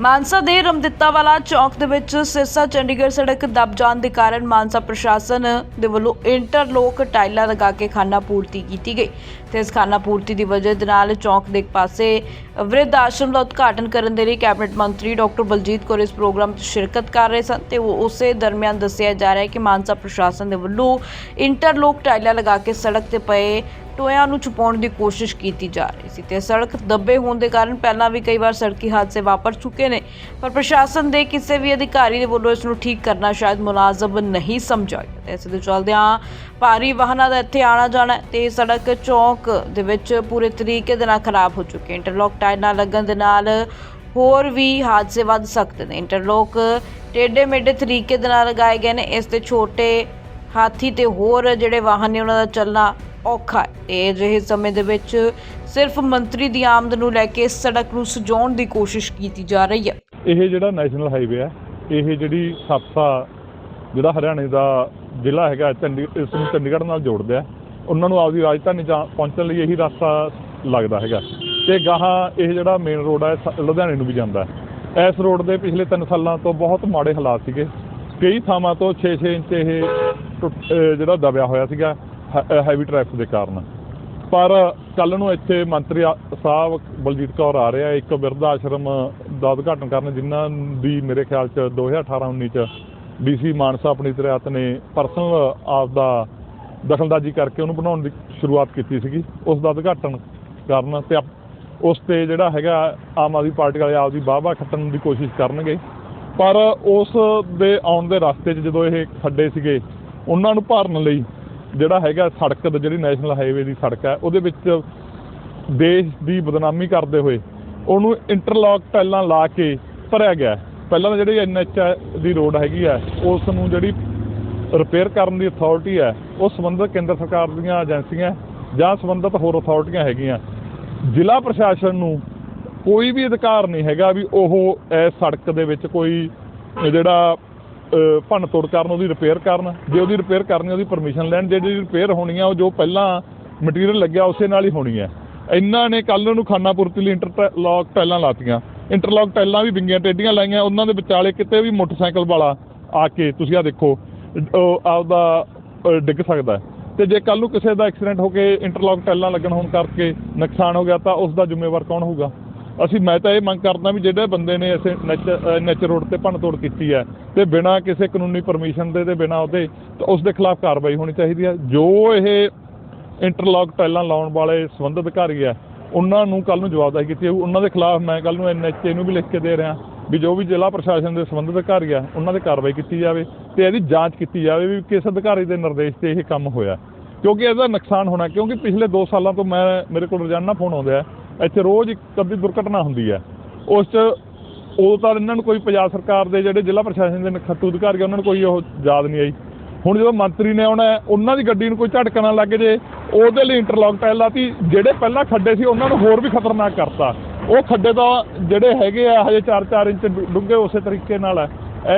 ਮਾਨਸਾ ਦੇ ਰਮਦਿੱਤਾ ਚੌਕ ਦੇ ਵਿੱਚ ਸਿਰਸਾ ਚੰਡੀਗੜ੍ਹ ਸੜਕ ਦਬ ਜਾਣ ਦੇ ਕਾਰਨ ਮਾਨਸਾ ਪ੍ਰਸ਼ਾਸਨ ਦੇ ਵੱਲੋਂ ਇੰਟਰਲੋਕ ਟਾਈਲਾਂ ਲਗਾ ਕੇ ਖਾਨਾ ਪੂਰਤੀ ਕੀਤੀ ਗਈ ਤੇ ਇਸ ਖਾਨਾ ਪੂਰਤੀ ਦੀ ਵਜ੍ਹਾ ਦੇ ਨਾਲ ਚੌਕ ਦੇ ਇੱਕ ਪਾਸੇ ਵ੍ਰਿਧ ਆਸ਼ਰਮ ਦਾ ਉਦਘਾਟਨ ਕਰਨ ਦੇ ਲਈ ਕੈਬਨਿਟ ਮੰਤਰੀ ਡਾਕਟਰ ਬਲਜੀਤ ਕੌਰ ਇਸ ਪ੍ਰੋਗਰਾਮ 'ਚ ਸ਼ਿਰਕਤ ਕਰ ਰਹੇ ਸਨ ਤੇ ਉਹ ਉਸੇ ਦਰਮਿਆਨ ਦੱਸਿਆ ਜਾ ਰਿਹਾ ਹੈ ਕਿ ਮਾਨਸਾ ਪ੍ਰਸ਼ਾਸਨ ਦੇ ਵੱਲੋਂ ਇੰਟਰਲੋਕ ਟਾਈਲਾਂ ਲਗਾ ਕੇ ਸੜਕ ਤੇ ਪਏ ਟੋਇਆਂ ਨੂੰ ਛੁਪਾਉਣ ਦੀ ਕੋਸ਼ਿਸ਼ ਕੀਤੀ ਜਾ ਰਹੀ ਸੀ ਤੇ ਸੜਕ ਦੱਬੇ ਹੋਣ ਦੇ ਕਾਰਨ ਪਹਿਲਾਂ ਵੀ ਕਈ ਵਾਰ ਸੜਕੀ ਹਾਦਸੇ ਵਾਪਰ ਚੁੱਕੇ ਨੇ, ਪਰ ਪ੍ਰਸ਼ਾਸਨ ਦੇ ਕਿਸੇ ਵੀ ਅਧਿਕਾਰੀ ਦੇ ਵੱਲੋਂ ਇਸ ਨੂੰ ਠੀਕ ਕਰਨਾ ਸ਼ਾਇਦ ਮੁਲਾਜ਼ਮ ਨਹੀਂ ਸਮਝਿਆ ਗਿਆ। ਤੇ ਇਸ ਦੇ ਚਲਦਿਆਂ ਭਾਰੀ ਵਾਹਨਾਂ ਦਾ ਇੱਥੇ ਆਣਾ ਜਾਣਾ ਹੈ ਤੇ ਸੜਕ ਚੌਕ ਦੇ ਵਿੱਚ ਪੂਰੇ ਤਰੀਕੇ ਦੇ ਨਾਲ ਖਰਾਬ ਹੋ ਚੁੱਕੀ ਹੈ ਟਾਇਰ ਨਾ ਲੱਗਣ ਦੇ ਨਾਲ ਹੋਰ ਵੀ ਹਾਦਸੇ ਵੱਧ ਸਕਦੇ ਨੇ। ਇੰਟਰਲੋਕ ਟੇਢੇ ਮੇਢੇ ਤਰੀਕੇ ਦੇ ਨਾਲ ਲਗਾਏ ਗਏ ਨੇ। ਇਸ ਤੇ ਛੋਟੇ ਹਾਥੀ ਤੇ ਹੋਰ ਜਿਹੜੇ ਵਾਹਨ ਨੇ ਉਹਨਾਂ ਦਾ ਚੱਲਣਾ ਔਖਾ ਇਹ ਤੇ ਅਜਿਹੇ ਸਮੇਂ ਦੇ ਵਿੱਚ ਸਿਰਫ ਮੰਤਰੀ ਦੀ ਆਮਦ ਨੂੰ ਲੈ ਕੇ ਸੜਕ ਨੂੰ ਸਜਾਉਣ ਦੀ ਕੋਸ਼ਿਸ਼ ਕੀਤੀ ਜਾ ਰਹੀ ਹੈ। ਇਹ ਜਿਹੜਾ ਨੈਸ਼ਨਲ ਹਾਈਵੇ ਹੈ, ਇਹ ਜਿਹੜੀ ਸਬਸਾ ਜਿਹੜਾ ਹਰਿਆਣੇ ਦਾ ਜ਼ਿਲ੍ਹਾ ਹੈਗਾ ਚੰਡੀ, ਇਸ ਨੂੰ ਚੰਡੀਗੜ੍ਹ ਨਾਲ ਜੋੜਦਾ ਹੈ ਉਹਨਾਂ ਨੂੰ ਆਪਦੀ ਰਾਜਧਾਨੀ ਜਾਂ ਪਹੁੰਚਣ ਲਈ ਇਹੀ ਰਸਤਾ ਲੱਗਦਾ ਹੈਗਾ। ਤੇ ਗਾਹਾਂ ਇਹ ਜਿਹੜਾ ਮੇਨ ਰੋਡ ਹੈ ਲੁਧਿਆਣੇ ਨੂੰ ਵੀ ਜਾਂਦਾ ਹੈ। ਇਸ ਰੋਡ ਦੇ ਪਿਛਲੇ 3 ਸਾਲਾਂ ਤੋਂ ਬਹੁਤ ਮਾੜੇ ਹਾਲਾਤ ਸੀਗੇ। ਕਈ ਥਾਵਾਂ ਤੋਂ 6-6 ਇੰਚ ਇਹ ਜਿਹੜਾ ਦਬਿਆ ਹੋਇਆ ਸੀਗਾ ਹੈਵੀ ਟ੍ਰੈਫਿਕ ਦੇ ਕਾਰਨ। ਪਰ ਕੱਲ ਨੂੰ ਇੱਥੇ ਮੰਤਰੀ ਸਾਹਿਬ ਬਲਜੀਤ ਕੌਰ ਆ ਰਿਹਾ ਇੱਕ ਬਿਰਧ ਆਸ਼ਰਮ ਦਾ ਉਦਘਾਟਨ ਕਰਨ, ਜਿਨ੍ਹਾਂ ਦੀ ਮੇਰੇ ਖਿਆਲ ਚ 2018-19 ਚ ਡੀਸੀ ਮਾਨਸਾ ਆਪਣੀ ਤਰਿਆਤ ਨੇ ਪਰਸਨਲ ਆਪ ਦਾ ਦਖਲਦਾਜ਼ੀ ਕਰਕੇ ਉਹਨੂੰ ਬਣਾਉਣ ਦੀ ਸ਼ੁਰੂਆਤ ਕੀਤੀ ਸੀਗੀ। ਉਸ ਦਾ ਉਦਘਾਟਨ ਕਰਨ ਤੇ ਉਸ ਤੇ ਜਿਹੜਾ ਹੈਗਾ ਆਮ ਆਦਮੀ ਪਾਰਟੀ ਵਾਲੇ ਆਪ ਆਪਦੀ ਵਾਹਵਾ ਖੱਟਣ ਦੀ ਕੋਸ਼ਿਸ਼ ਕਰਨਗੇ। ਪਰ ਉਸ ਦੇ ਆਉਣ ਦੇ ਰਸਤੇ 'ਚ ਜਦੋਂ ਇਹ ਖੱਡੇ ਸੀਗੇ ਉਹਨਾਂ ਨੂੰ ਭਰਨ ਲਈ ਜਿਹੜਾ ਹੈਗਾ ਸੜਕ ਦਾ ਜਿਹੜੀ ਨੈਸ਼ਨਲ ਹਾਈਵੇ ਦੀ ਸੜਕ ਹੈ, ਉਹਦੇ ਵਿੱਚ ਦੇਸ਼ ਦੀ ਬਦਨਾਮੀ ਕਰਦੇ ਹੋਏ ਉਹਨੂੰ ਇੰਟਰਲੌਕ ਪਹਿਲਾਂ ਲਾ ਕੇ ਭਰਿਆ ਗਿਆ ਪਹਿਲਾਂ ਤਾਂ ਜਿਹੜੀ ਐਨਐਚ ਦੀ ਰੋਡ ਹੈਗੀ ਹੈ, ਉਸ ਨੂੰ ਜਿਹੜੀ ਰਿਪੇਅਰ ਕਰਨ ਦੀ ਅਥਾਰਟੀ ਹੈ, ਉਹ ਸੰਬੰਧਿਤ ਕੇਂਦਰ ਸਰਕਾਰ ਦੀਆਂ ਏਜੰਸੀਆਂ ਜਾਂ ਸੰਬੰਧਿਤ ਹੋਰ ਅਥਾਰਟੀਆਂ ਹੈਗੀਆਂ। ਜ਼ਿਲ੍ਹਾ ਪ੍ਰਸ਼ਾਸਨ ਨੂੰ ਕੋਈ ਵੀ ਅਧਿਕਾਰ ਨਹੀਂ ਹੈਗਾ ਵੀ ਉਹ ਇਸ ਸੜਕ ਦੇ ਵਿੱਚ ਕੋਈ ਜਿਹੜਾ ਭੰਨ ਤੋੜ ਕਰਨ, ਉਹਦੀ ਰਿਪੇਅਰ ਕਰਨ। ਜੇ ਉਹਦੀ ਰਿਪੇਅਰ ਕਰਨੀ ਉਹਦੀ ਪਰਮਿਸ਼ਨ ਲੈਣ। ਜਿਹੜੀ ਰਿਪੇਅਰ ਹੋਣੀ ਆ, ਉਹ ਜੋ ਪਹਿਲਾਂ ਮਟੀਰੀਅਲ ਲੱਗਿਆ, ਉਸੇ ਨਾਲ ਹੀ ਹੋਣੀ ਹੈ ਇਹਨਾਂ ਨੇ ਕੱਲ ਨੂੰ ਖਾਨਾਪੁਰਤੀ ਲਈ ਇੰਟਰਲੌਕ ਟੈਲਾਂ ਲਾਤੀਆਂ। ਇੰਟਰਲੌਕ ਟਾਈਲਾਂ ਵੀ ਵਿੰਗੀਆਂ, ਟੇਡੀਆਂ ਲਾਈਆਂ। ਉਹਨਾਂ ਦੇ ਵਿਚਾਲੇ ਕਿਤੇ ਵੀ ਮੋਟਰਸਾਈਕਲ ਵਾਲਾ ਆ ਕੇ ਤੁਸੀਂ ਆ ਦੇਖੋ ਆਪਦਾ ਡਿੱਗ ਸਕਦਾ ਹੈ। ਤੇ ਜੇ ਕੱਲ ਨੂੰ ਕਿਸੇ ਦਾ ਐਕਸੀਡੈਂਟ ਹੋ ਕੇ ਇੰਟਰਲੌਕ ਟੈਲਾਂ ਲੱਗਣ ਹੋਣ ਕਰਕੇ ਨੁਕਸਾਨ ਹੋ ਗਿਆ, ਤਾਂ ਉਸ ਦਾ ਜ਼ਿੰਮੇਵਾਰ ਕੌਣ ਹੋਊਗਾ? ਅਸੀਂ ਮੈਂ ਤਾਂ ਇਹ ਮੰਗ ਕਰਦਾ ਵੀ ਜਿਹੜੇ ਬੰਦੇ ਨੇ ਇਸੇ ਨੈਚ ਰੋਡ ਤੇ ਭੰਨ ਤੋੜ ਕੀਤੀ ਹੈ ਤੇ ਬਿਨਾਂ ਕਿਸੇ ਕਾਨੂੰਨੀ ਪਰਮਿਸ਼ਨ ਦੇ ਤੇ ਬਿਨਾਂ ਉਹਦੇ, ਤਾਂ ਉਸ ਦੇ ਖਿਲਾਫ ਕਾਰਵਾਈ ਹੋਣੀ ਚਾਹੀਦੀ ਹੈ। ਜੋ ਇਹ ਇੰਟਰਲੌਕ ਟੈਲਾਂ ਲਾਉਣ ਵਾਲੇ ਸੰਬੰਧਿਤ ਅਧਿਕਾਰੀ ਹੈ, ਉਹਨਾਂ ਨੂੰ ਕੱਲ ਨੂੰ ਜਵਾਬਦਾਰੀ ਕੀਤੀ ਜਾਊ। ਉਹਨਾਂ ਦੇ ਖਿਲਾਫ ਮੈਂ ਕੱਲ ਨੂੰ ਐਨਐਚਏ ਨੂੰ ਵੀ ਲਿਖ ਕੇ ਦੇ ਰਿਹਾ ਵੀ ਜੋ ਵੀ ਜ਼ਿਲ੍ਹਾ ਪ੍ਰਸ਼ਾਸਨ ਦੇ ਸੰਬੰਧਿਤ ਅਧਿਕਾਰੀ ਆ ਉਹਨਾਂ ਤੇ ਕਾਰਵਾਈ ਕੀਤੀ ਜਾਵੇ ਤੇ ਇਹਦੀ ਜਾਂਚ ਕੀਤੀ ਜਾਵੇ ਵੀ ਕਿਸ ਅਧਿਕਾਰੀ ਦੇ ਨਿਰਦੇਸ਼ ਤੇ ਇਹ ਕੰਮ ਹੋਇਆ। ਕਿਉਂਕਿ ਇਹਦਾ ਨੁਕਸਾਨ ਹੋਣਾ, ਕਿਉਂਕਿ ਪਿਛਲੇ 2 ਸਾਲਾਂ ਤੋਂ ਮੈਂ, ਮੇਰੇ ਕੋਲ ਰੋਜ਼ਾਨਾ ਫੋਨ ਆਉਂਦੇ ਆ ਇੱਥੇ ਰੋਜ਼ ਇੱਕ ਅੱਧੀ ਦੁਰਘਟਨਾ ਹੁੰਦੀ ਹੈ। ਉਸ 'ਚ ਉਦੋਂ ਤਾਂ ਇਹਨਾਂ ਨੂੰ ਕੋਈ ਪੰਜਾਬ ਸਰਕਾਰ ਦੇ ਜਿਹੜੇ ਜ਼ਿਲ੍ਹਾ ਪ੍ਰਸ਼ਾਸਨ ਦੇ ਖੱਟੂ ਅਧਿਕਾਰੀ ਉਹਨਾਂ ਨੂੰ ਕੋਈ ਉਹ ਯਾਦ ਨਹੀਂ ਆਈ। ਹੁਣ ਜਦੋਂ ਮੰਤਰੀ ਨੇ ਆਉਣਾ ਉਹਨਾਂ ਦੀ ਗੱਡੀ ਨੂੰ ਕੋਈ ਝਟਕਾ ਨਾ ਲੱਗ ਜੇ, ਉਹਦੇ ਲਈ ਇੰਟਰਲੌਕ ਟਾਇਲ ਲਾਤੀ, ਜਿਹੜੇ ਪਹਿਲਾਂ ਖੱਡੇ ਸੀ ਉਹਨਾਂ ਨੂੰ ਹੋਰ ਵੀ ਖਤਰਨਾਕ ਕਰਤਾ। ਉਹ ਖੱਡੇ ਤਾਂ ਜਿਹੜੇ ਹੈਗੇ ਆ, ਹਜੇ 4-4 ਇੰਚ ਡੁ- ਡੂੰਘੇ ਉਸੇ ਤਰੀਕੇ ਨਾਲ ਹੈ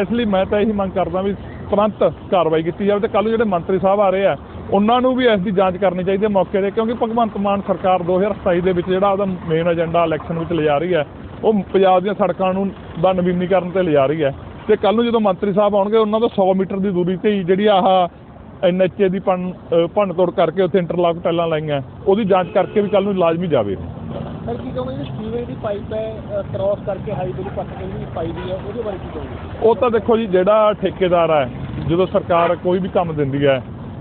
ਇਸ ਲਈ ਮੈਂ ਤਾਂ ਇਹੀ ਮੰਗ ਕਰਦਾ ਵੀ ਤੁਰੰਤ ਕਾਰਵਾਈ ਕੀਤੀ ਜਾਵੇ ਤੇ ਕੱਲ੍ਹ ਜਿਹੜੇ ਮੰਤਰੀ ਸਾਹਿਬ ਆ ਰਹੇ ਆ ਉਹਨਾਂ ਨੂੰ ਵੀ ਇਸ ਦੀ ਜਾਂਚ ਕਰਨੀ ਚਾਹੀਦੀ ਹੈ ਮੌਕੇ ਤੇ ਕਿਉਂਕਿ ਭਗਵੰਤ ਮਾਨ ਸਰਕਾਰ 2027 ਦੇ ਵਿੱਚ ਜਿਹੜਾ ਉਹਦਾ ਮੇਨ ਏਜੰਡਾ ਇਲੈਕਸ਼ਨ ਵਿੱਚ ਲਿਜਾ ਰਹੀ ਹੈ ਉਹ ਪੰਜਾਬ ਦੀਆਂ ਸੜਕਾਂ ਨੂੰ ਦਾ ਨਵੀਨੀਕਰਨ ਤੇ ਲਿਜਾ ਰਹੀ ਹੈ। ਤੇ ਕੱਲ ਨੂੰ ਜਦੋਂ ਮੰਤਰੀ ਸਾਹਿਬ ਆਉਣਗੇ ਉਹਨਾਂ ਤੋਂ 100 ਮੀਟਰ ਦੀ ਦੂਰੀ ਤੇ ਹੀ ਜਿਹੜੀ ਆਹ ਐਨਐਚਏ ਦੀ ਭੰਨ ਤੋੜ ਕਰਕੇ ਉੱਥੇ ਇੰਟਰਲੌਕ ਟੈਲਾਂ ਲਾਈਆਂ ਉਹਦੀ ਜਾਂਚ ਕਰਕੇ ਵੀ ਕੱਲ ਨੂੰ ਲਾਜ਼ਮੀ ਜਾਵੇ। ਸਰ ਕੀ ਕਹੋਗੇ ਜਿਹੜੀ ਸੀਵੇਜ ਦੀ ਪਾਈਪ ਹੈ ਕ੍ਰਾਸ ਕਰਕੇ ਹਾਈਵੇ ਦੀ ਪੱਟ ਕੇ ਜਿਹੜੀ ਪਾਈ ਦੀ ਹੈ ਉਹਦੇ ਬਾਰੇ ਕੀ ਕਹੋਗੇ? ਉਹ ਤਾਂ ਦੇਖੋ ਜੀ ਜਿਹੜਾ ਠੇਕੇਦਾਰ ਹੈ ਜਦੋਂ ਸਰਕਾਰ ਕੋਈ ਵੀ ਕੰਮ ਦਿੰਦੀ ਹੈ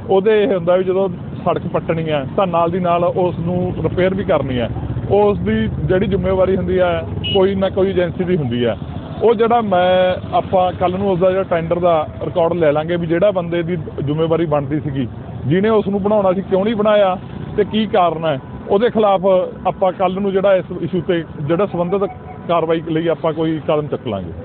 ਉਹਦੇ ਇਹ ਹੁੰਦਾ ਵੀ ਜਦੋਂ ਸੜਕ ਪੱਟਣੀ ਹੈ ਤਾਂ ਨਾਲ ਦੀ ਨਾਲ ਉਸ ਨੂੰ ਰਿਪੇਅਰ ਵੀ ਕਰਨੀ ਹੈ। ਉਸ ਦੀ ਜਿਹੜੀ ਜ਼ਿੰਮੇਵਾਰੀ ਹੁੰਦੀ ਹੈ, ਕੋਈ ਨਾ ਕੋਈ ਏਜੰਸੀ ਦੀ ਹੁੰਦੀ ਹੈ। ਉਹ ਜਿਹੜਾ ਮੈਂ, ਆਪਾਂ ਕੱਲ ਨੂੰ ਉਸ ਦਾ ਜਿਹੜਾ ਟੈਂਡਰ ਦਾ ਰਿਕਾਰਡ ਲੈ ਲਾਂਗੇ ਵੀ ਜਿਹੜਾ ਬੰਦੇ ਦੀ ਜ਼ਿੰਮੇਵਾਰੀ ਬਣਦੀ ਸੀਗੀ, ਜਿਹਨੇ ਉਸ ਨੂੰ ਬਣਾਉਣਾ ਸੀ, ਕਿਉਂ ਨਹੀਂ ਬਣਾਇਆ ਤੇ ਕੀ ਕਾਰਨ ਹੈ, ਉਹਦੇ ਖਿਲਾਫ ਆਪਾਂ ਕੱਲ ਨੂੰ ਜਿਹੜਾ ਇਸ ਇਸ਼ੂ ਤੇ ਜਿਹੜਾ ਸੰਬੰਧਿਤ ਕਾਰਵਾਈ ਲਈ ਆਪਾਂ ਕੋਈ ਕਦਮ ਚੱਕ ਲਾਂਗੇ।